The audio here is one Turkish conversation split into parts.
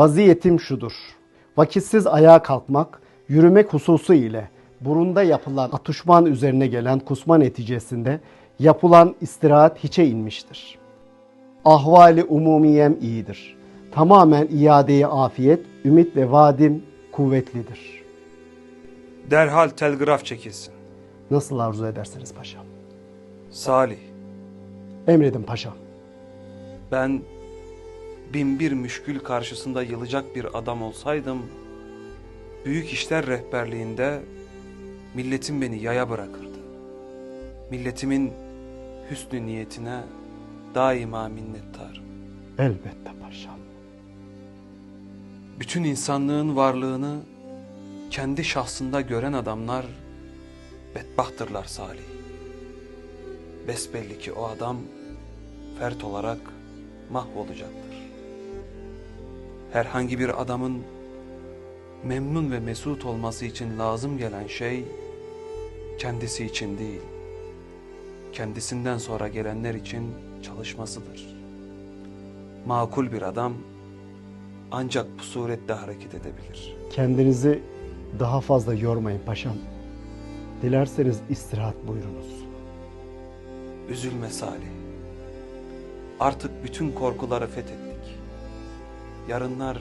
Vaziyetim şudur. Vakitsiz ayağa kalkmak, yürümek hususu ile burunda yapılan atuşman üzerine gelen kusma neticesinde yapılan istirahat hiçe inmiştir. Ahvali umumiyem iyidir. Tamamen iadeye afiyet, ümit ve vadim kuvvetlidir. Derhal telgraf çekilsin. Nasıl arzu ederseniz paşam. Salih, Emredin paşam. ben bin bir müşkül karşısında yılacak bir adam olsaydım, büyük işler rehberliğinde milletim beni yaya bırakırdı. Milletimin hüsnü niyetine daima minnettarım. Elbette paşam. Bütün insanlığın varlığını kendi şahsında gören adamlar bedbahttırlar Salih. Besbelli ki o adam fert olarak mahvolacaktır. Herhangi bir adamın memnun ve mesut olması için lazım gelen şey kendisi için değil, kendisinden sonra gelenler için çalışmasıdır. Makul bir adam ancak bu surette hareket edebilir. Kendinizi daha fazla yormayın paşam. Dilerseniz istirahat buyurunuz. Üzülme Salih. Artık bütün korkuları fethettik. Yarınlar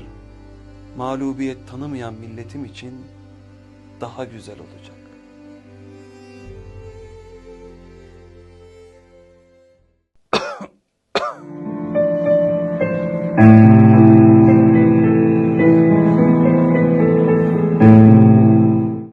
mağlubiyet tanımayan milletim için daha güzel olacak.